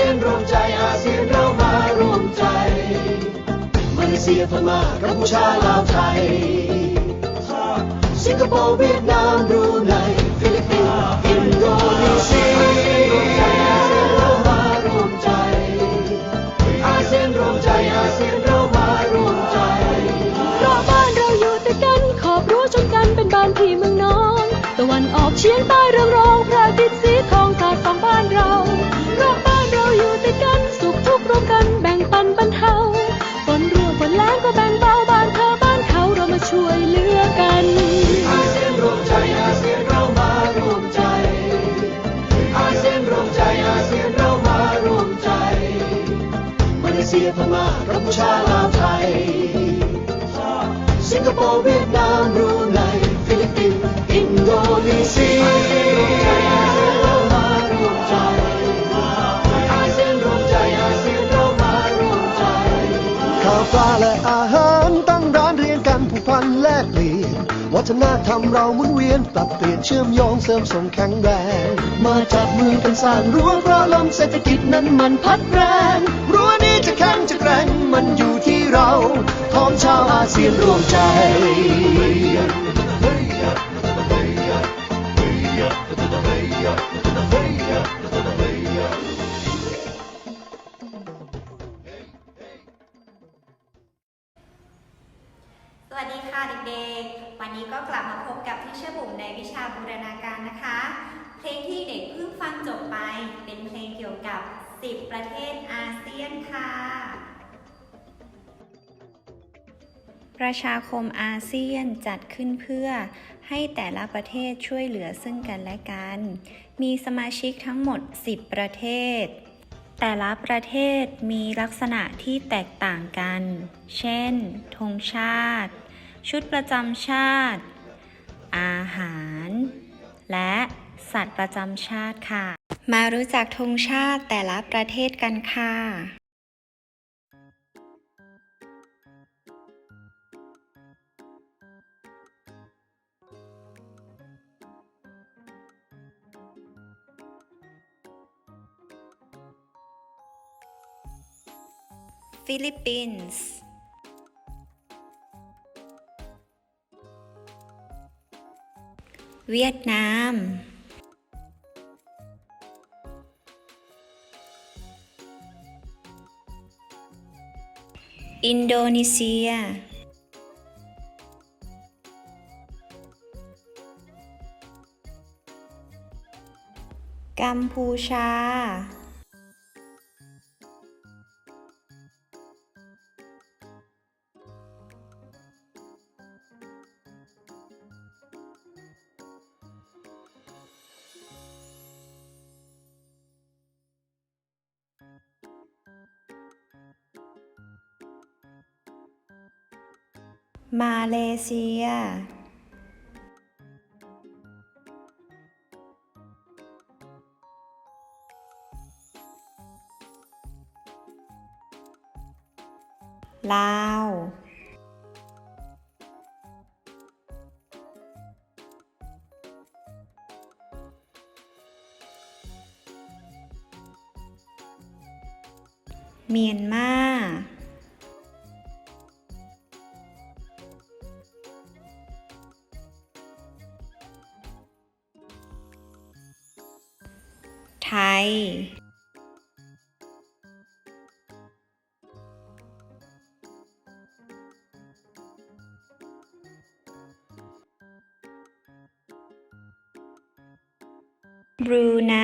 ซียนรวมใจอาเซียนเรามารวมใจมาเลเซียพม่ากัมพูชาลาวไทย สิงคโปร์เวียดนามบรูไนฟิลิปปินส์อินโดนีเซียอาเซียนเรามารวมใจอาเซียนรวมใจอาเซียนเรามารวมใจเพราะบ้านเราอยู่ติดกันขอบรั้วชนกันเป็นบ้านพี่เมืองน้อนตะวันออกเฉียงใต้ พม่ากัมพูชาลาวไทย สิงคโปร์เวียดนามรูไนฟิลิปปินส์อินโดนีเซียอาเซียนรวมใจอาเซียนเข้ามารวมใจข้าวปลาและอาหารตั้งร้านเรียงกันผูกพันแลก วัฒนธรรมเราหมุนเวียนปรับเปลี่ยนเชื่อมโยงเสริมส่งแข็งแรง มาจับมือกันสร้างรั้วเพราะลมเศรษฐกิจนั้นมันพัดแรงรั้วนี้จะแข็งจะแกร่งมันอยู่ที่เราท้องชาวอาเซียนรวมใจ ควันนี้ก็กลับมาพบกับที่เชื่อบุ๋มในวิชาบูรณาการนะคะ เพลงที่เด็กเพิ่งฟังจบไป เป็นเพลงเกี่ยวกับ 10 ประเทศอาเซียนค่ะ ประชาคมอาเซียนจัดขึ้นเพื่อให้แต่ละประเทศช่วยเหลือซึ่งกันและกัน มีสมาชิกทั้งหมด 10 ประเทศแต่ละประเทศมีลักษณะที่แตกต่างกัน เช่น ธงชาติ ชุดประจำชาติ อาหาร และสัตว์ประจำชาติค่ะ มารู้จักธงชาติแต่ละประเทศกันค่ะฟิลิปปินส์ เวียดนาม อินโดนีเซีย กัมพูชา มาเลเซีย ลาว เมียนมา ไทย บรูไน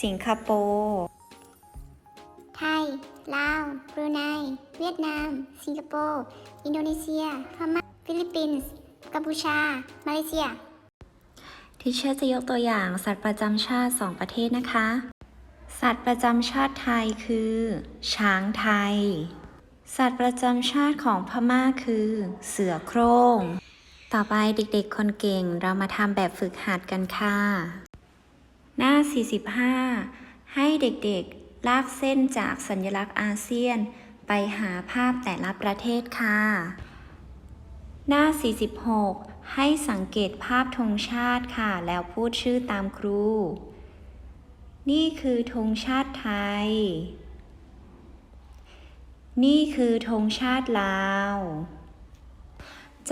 สิงคโปร์ บรูไน เวียดนาม สิงคโปร์ อินโดนีเซีย พม่า ฟิลิปปินส์ กัมพูชา มาเลเซีย ทิเชอร์จะยกตัวอย่างสัตว์ประจำชาติ 2 ประเทศนะคะสสัตว์ประจำชาติไทยคือ ช้างไทย สัตว์ประจำชาติของพม่าคือ เสือโคร่ง ต่อไปเด็กๆคนเก่งเรามาทำแบบฝึกหัดกันค่ะ หน้า 45 ให้เด็กๆ ลากเส้นจากสัญลักษณ์อาเซียน ไปหาภาพแต่ละประเทศค่ะ หน้า 46 ให้สังเกตภาพธงชาติค่ะ แล้วพูดชื่อตามครู นี่คือธงชาติไทย นี่คือธงชาติลาว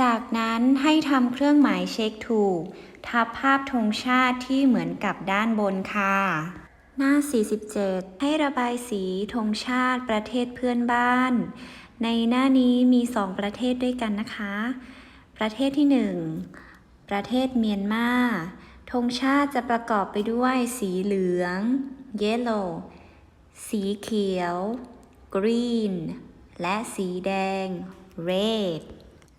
จากนั้นให้ทำเครื่องหมายเช็คถูก ทับภาพธงชาติที่เหมือนกับด้านบนค่ะ หน้า 47 ให้ระบายสีธงชาติประเทศเพื่อนบ้าน ในหน้านี้มี 2 ประเทศด้วยกันนะคะ ประเทศที่ 1 ประเทศเมียนมาธงชาติจะประกอบไปด้วยสีเหลือง yellow สีเขียว green และสีแดง red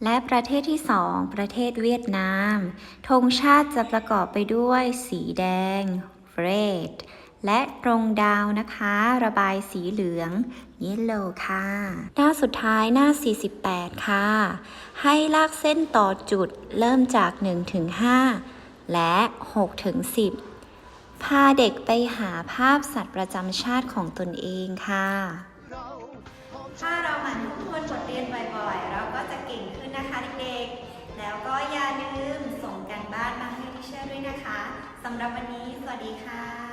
และประเทศที่ 2 ประเทศเวียดนามธงชาติจะประกอบไปด้วยสีแดง red และตรงดาวนะคะ ระบายสีเหลือง yellow ค่ะ หน้าสุดท้ายหน้า 48 ค่ะ ให้ลากเส้นต่อจุดเริ่มจาก 1 ถึง 5 และ 6 ถึง 10 พาเด็กไปหาภาพสัตว์ประจำชาติของตนเองค่ะ ถ้าเราหมั่นทบทวนบทเรียนบ่อยๆ เราก็จะเก่งขึ้นนะคะเด็กๆ แล้วก็อย่าลืมส่งกันบ้านมาให้ที่เชื่อด้วยนะคะสำหรับวันนี้ สวัสดีค่ะ